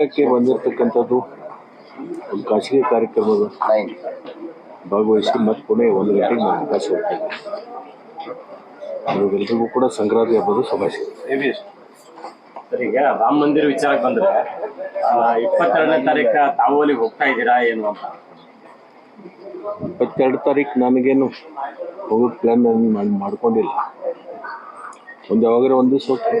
ಕ್ಕೆ ಬಂದಿರತಕ್ಕಂಥದ್ದು ಒಂದು ಖಾಸಗಿ ಕಾರ್ಯಕ್ರಮದ ಭಾಗವಹಿಸಿ ಮತ್ತೆ ಪುಣೆ ಒಂದು ಗಂಟೆಗೆ ನಾವು ಅವಕಾಶ ಹೋಗ್ತೇವೆ ಕೂಡ ಸಂಕ್ರಾಂತಿ ಹಬ್ಬದ ಶುಭಾಶಯ. ಸರ್ ಈಗ ರಾಮ ಮಂದಿರ ವಿಚಾರಕ್ಕೆ ಬಂದ್ರೆ ಇಪ್ಪತ್ತೆರಡನೇ ತಾರೀಕ ತಾವು ಅಲ್ಲಿಗೆ ಹೋಗ್ತಾ ಇದ್ದೀರಾ ಏನು ಅಂತ? ಇಪ್ಪತ್ತೆರಡು ತಾರೀಕು ನನಗೇನು ಹೋಗೋ ಪ್ಲ್ಯಾನ್ ನಾನು ಮಾಡ್ಕೊಂಡಿಲ್ಲ. ಒಂದು ಯಾವಾಗಾರ ಒಂದು ದಿವಸ ಹೋಗ್ತೀನಿ.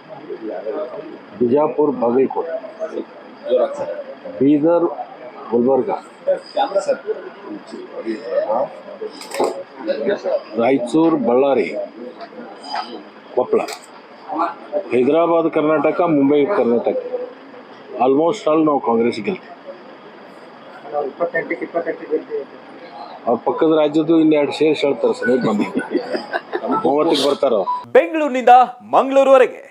ಬಿಜಾಪುರ ಬಾಗಲಕೋಟೆ. ಬೀದರ್ ಗುಲ್ಬರ್ಗ. ರಾಯಚೂರು ಬಳ್ಳಾರಿ. ಕೊಪ್ಪಳ ಹೈದರಾಬಾದ್ ಕರ್ನಾಟಕ ಮುಂಬೈ ಕರ್ನಾಟಕ. ಆಲ್ಮೋಸ್ಟ್ ಆಲ್ ನಾವು ಕಾಂಗ್ರೆಸ್ ಗೆಲ್ತೀವಿ. ಅವ್ರ ಪಕ್ಕದ ರಾಜ್ಯದ್ದು ಇನ್ನೆರಡು ಸೇರ್ಸ್ ಹೇಳ್ತಾರೆ ಸರ್ ಬಂದು. ಮೂವತ್ತಕ್ಕೆ ಬರ್ತಾರ? ಬೆಂಗಳೂರಿನಿಂದ ಮಂಗಳೂರುವರೆಗೆ.